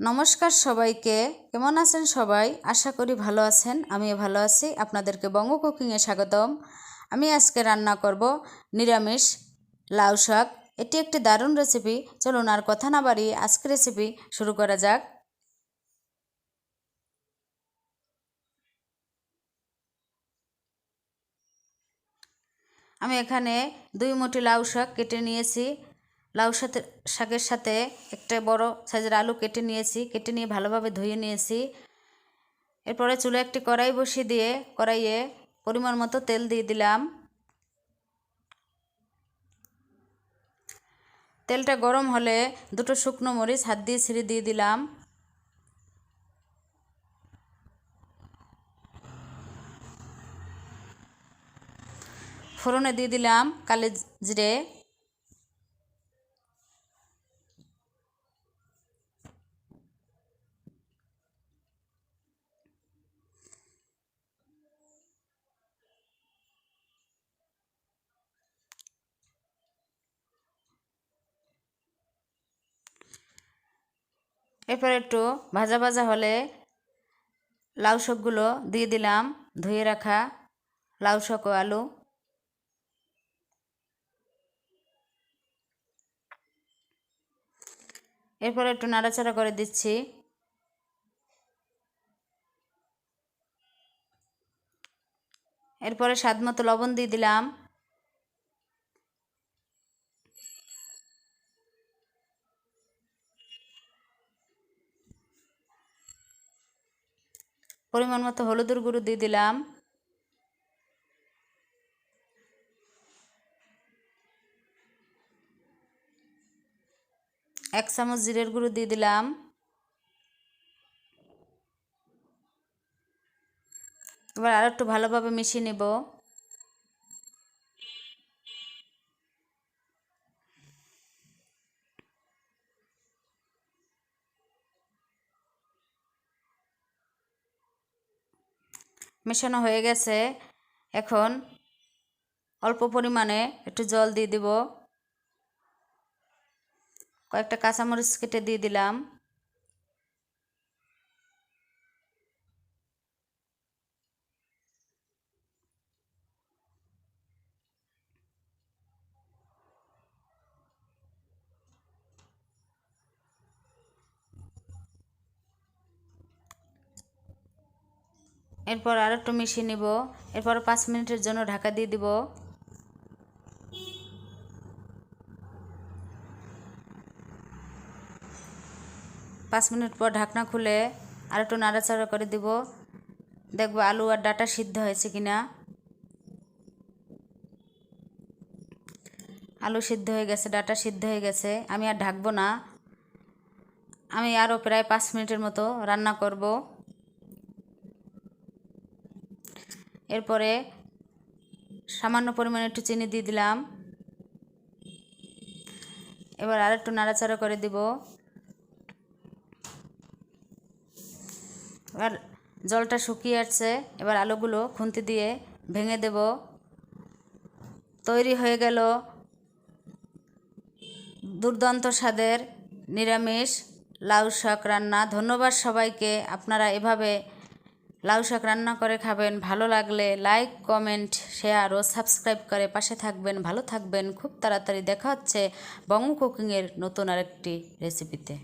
নমস্কার সবাইকে। কেমন আছেন সবাই? আশা করি ভালো আছেন। আমিও ভালো আছি। আপনাদেরকে বঙ্গ কুকিংয়ে স্বাগতম। আমি আজকে রান্না করব নিরামিষ লাউ শাক। এটি একটি দারুণ রেসিপি চলুন আর কথা না বাড়িয়ে আজকে রেসিপি শুরু করা যাক। আমি এখানে দুই মুঠি লাউ শাক কেটে নিয়েছি। লাউ সাথে, শাকের সাথে একটা বড় সাইজের আলু কেটে নিয়েছি, কেটে নিয়ে ভালোভাবে ধুয়ে নিয়েছি। এরপরে চুলে একটি কড়াই বসিয়ে দিয়ে কড়াইয়ে পরিমাণ মতো তেল দিয়ে দিলাম। তেলটা গরম হলে দুটো শুকনো মরিচ হাত দিয়ে ছিঁড়ে দিয়ে দিলাম। ফোড়নে দিয়ে দিলাম কালো জিরে। এরপর একটু ভাজা ভাজা হলে লাউ শাকগুলো দিয়ে দিলাম, ধুয়ে রাখা লাউ শাক ও আলু। এরপর একটু নাড়াচাড়া করে দিচ্ছি। এরপরে স্বাদ মতো লবণ দিয়ে দিলাম। পরিমাণ মতো হলুদের গুঁড়ো দিয়ে দিলাম। এক চামচ জিরের গুঁড়ো দিয়ে দিলাম। এবার আর একটু ভালোভাবে মিশিয়ে নেব। মেশানো হয়ে গেছে। এখন অল্প পরিমাণে একটু জল দিয়ে দিব। কয়েকটা কাঁচামরিচ কেটে দিয়ে দিলাম। এরপর আর একটু মিশিয়ে নিব। এরপর পাঁচ মিনিটের জন্য ঢাকা দিয়ে দিব। পাঁচ মিনিট পর ঢাকনা খুলে আর একটু নাড়াচাড়া করে দিব। দেখব আলু আর ডাটা সিদ্ধ হয়েছে কিনা। আলু সিদ্ধ হয়ে গেছে, ডাটা সিদ্ধ হয়ে গেছে। আমি আর ঢাকবো না। আমি আরও প্রায় পাঁচ মিনিটের মতো রান্না করব। এরপরে সামান্য পরিমাণে একটু চিনি দিয়ে দিলাম। এবার আর একটু নাড়াচাড়া করে দিব। এবার জলটা শুকিয়ে আসছে। এবার আলুগুলো খুন্তি দিয়ে ভেঙে দেব। তৈরি হয়ে গেল দুর্দান্ত স্বাদের নিরামিষ লাউ শাক রান্না। ধন্যবাদ সবাইকে। আপনারা এভাবে লাউ শাক রান্না করে খাবেন, ভালো লাগলে লাইক কমেন্ট শেয়ার ও সাবস্ক্রাইব করে পাশে থাকবেন, ভালো থাকবেন। খুব তাড়াতাড়ি দেখা হচ্ছে বঙ্গ কুকিংয়ের নতুন আরেকটি রেসিপিতে